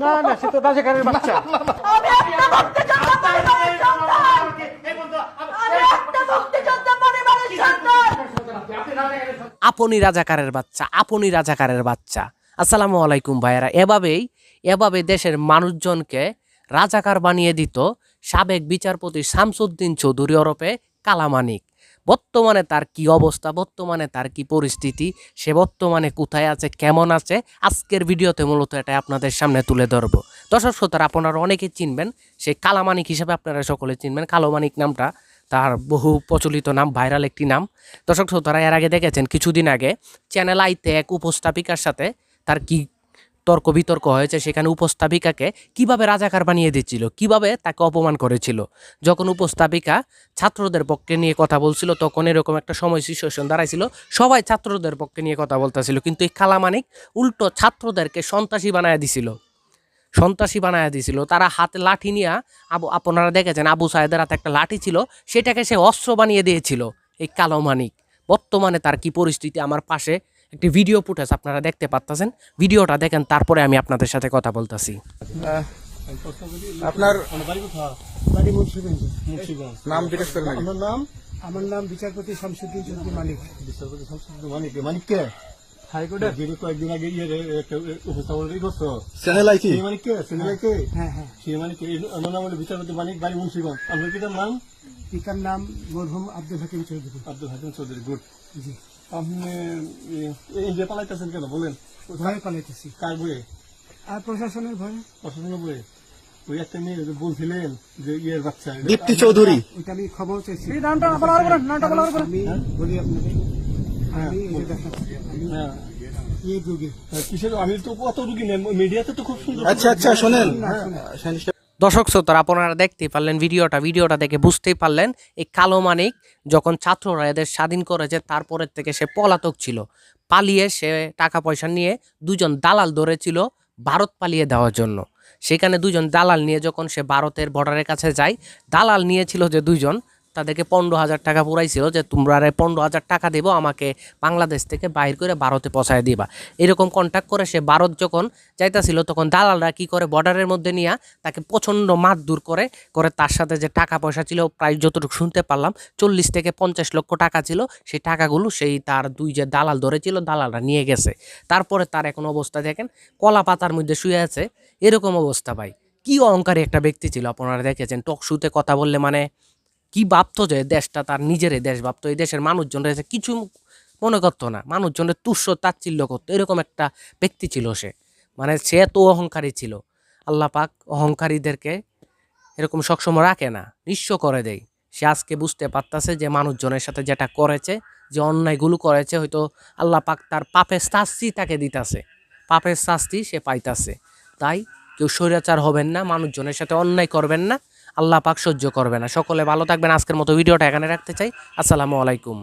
না না সে তো রাজাকারের বাচ্চা। আমি একটা মুক্তিযোদ্ধা পরিবারের সন্তান। আমি একটা মুক্তিযোদ্ধা পরিবারের সন্তান। আপনি রাজাকারের বাচ্চা আপনি রাজাকারের বাচ্চা। আসসালামু আলাইকুম ভাইয়েরা। এভাবেই এভাবে দেশের মানুষজনকে রাজাকার বানিয়ে দিত সাবেক বিচারপতি শামসুদ্দিন চৌধুরী ওরফে কালামানিক। বর্তমানে তার কি অবস্থা, বর্তমানে তার কি পরিস্থিতি, সে বর্তমানে কোথায় আছে, কেমন আছে, আজকের ভিডিওতে মূলত এটা আপনাদের সামনে তুলে ধরবো। দর্শক শ্রোতারা, আপনারা অনেকে চিনবেন সেই কালামানিক হিসেবে আপনারা সকলে চিনবেন, কালোমানিক নামটা, তার বহু প্রচলিত নাম, ভাইরাল একটি নাম। দর্শক শ্রোতারা, এর আগে দেখেছেন, কিছুদিন আগে চ্যানেল আইতে এক উপস্থাপিকার সাথে তার কি তর্ক বিতর্ক হয়েছে, সেখানে উপস্থাপিকাকে কীভাবে রাজাকার বানিয়ে দিচ্ছিল, কীভাবে তাকে অপমান করেছিল। যখন উপস্থাপিকা ছাত্রদের পক্ষে নিয়ে কথা বলছিল, তখন এরকম একটা সময় সিচুয়েশন দাঁড়াইছিল, সবাই ছাত্রদের পক্ষে নিয়ে কথা বলতেছিল, কিন্তু এই কালামানিক উল্টো ছাত্রদেরকে সন্ত্রাসী বানায় দিছিল। সন্ত্রাসী বানায় দিছিল, তারা হাতে লাঠি নিয়ে আবু, আপনারা দেখেছেন আবু সাহেদের হাতে একটা লাঠি ছিল, সেটাকে সে অস্ত্র বানিয়ে দিয়েছিল, এই কালো মানিক। বর্তমানে তার কি পরিস্থিতি, আমার পাশে একটি ভিডিও ফুটেজ আপনারা দেখতে পাচ্ছেন ভিডিওটা দেখেন তারপরে আমি আপনাদের সাথে কথা বলতেছি। আপনার বাড়ি মুন্সিগঞ্জ নাম জিজ্ঞেস করেন আমার নাম আমার নাম বিচারপতি শামসুদ্দিন চৌধুরী মালিক বিচারপতি সংসদ মানিক মানিককে হাইকোর্টের যিনি কয়েকদিন আগে ইয়ে একটা উপস্থাপন করছ চ্যানেল আইছি সেই মানিককে সিনেমাকে হ্যাঁ হ্যাঁ সেই মানিক আমার নাম হলো বিচারপতি মানিক বাড়ি মুন্সিগঞ্জ। আপনার পিতার নাম? পিতার নাম মরহুম আব্দুল হাকিম চৌধুরী। আব্দুল হাকিম চৌধুরী গুড। জি। আপনি এই যে পালাইতেছেন কেন বলেন। ভয়ে পালাইতেছি। কার বইয়ে আর প্রশাসনের ভয়ে? প্রশাসন বইয়ে ওই একটা মেয়ে যে বলছিলেন যে ইয়ের বাচ্চা দীপ্তি চৌধুরী। ওইটা আমি খবর চাইছি। নামটা বলা নামটা আমি আপনাকে আমি হ্যাঁ। এই যুগে। কিসের আমি তো কত রুগী নেই মিডিয়াতে তো খুব সুন্দর আচ্ছা আচ্ছা শোনেন। দর্শক শ্রোতারা, আপনারা দেখতেই পারলেন ভিডিওটা ভিডিওটা দেখে বুঝতেই পারলেন, এই কালো মানিক যখন ছাত্ররা এদের স্বাধীন করেছে, তারপরের থেকে সে পলাতক ছিল। পালিয়ে সে টাকা পয়সা নিয়ে দুজন দালাল ধরেছিল ভারত পালিয়ে দেওয়ার জন্য। সেখানে দুজন দালাল নিয়ে যখন সে ভারতের বর্ডারের কাছে যায়, দালাল নিয়েছিল যে দুজন তাদেরকে পনেরো হাজার টাকা পুরাইছিল যে তোমরা পনেরো হাজার টাকা দেবো, আমাকে বাংলাদেশ থেকে বাইর করে ভারতে পৌঁছায় দিবা। এরকম কন্ট্যাক্ট করে সে ভারত যখন যাইতাছিল, তখন দালালরা কি করে বর্ডারের মধ্যে নিয়ে তাকে প্রচণ্ড মাত দূর করে করে তার সাথে যে টাকা পয়সা ছিল প্রায় যতটুকু শুনতে পারলাম, চল্লিশ থেকে পঞ্চাশ লক্ষ টাকা ছিল, সেই টাকাগুলো সেই তার দুই যে দালাল ধরেছিল, দালালরা নিয়ে গেছে। তারপরে তার এখন অবস্থা দেখেন, কলা পাতার মধ্যে শুয়ে আছে। এরকম অবস্থা ভাই। কি অহংকারী একটা ব্যক্তি ছিল, আপনারা দেখেছেন, টক শুতে কথা বললে মানে কি ভাবতো যে দেশটা তার নিজেরই দেশ ভাবতো? এই দেশের মানুষজন রয়েছে, কিছু মনে করতো না। মানুষজনের তুষ্য তাচ্ছিল্য করতো। এরকম একটা ব্যক্তি ছিল সে। মানে সে এত অহংকারী ছিল। আল্লাহ পাক অহংকারীদেরকে এরকম সবসময় রাখে না, নিঃস্ব করে দেয়। সে আজকে বুঝতে পারতাছে যে মানুষজনের সাথে যেটা করেছে, যে অন্যায়গুলো করেছে, হয়তো আল্লাহ পাক তার পাপের শাস্তি তাকে দিতাছে। পাপের শাস্তি সে পাইতাছে। তাই কেউ স্বৈরাচার হবেন না, মানুষজনের সাথে অন্যায় করবেন না। আল্লাহ পাক সহ্য করবে না। সকলে ভালো থাকবেন। আজকের মতো ভিডিওটা এখানে রাখতে চাই। আসসালামু আলাইকুম।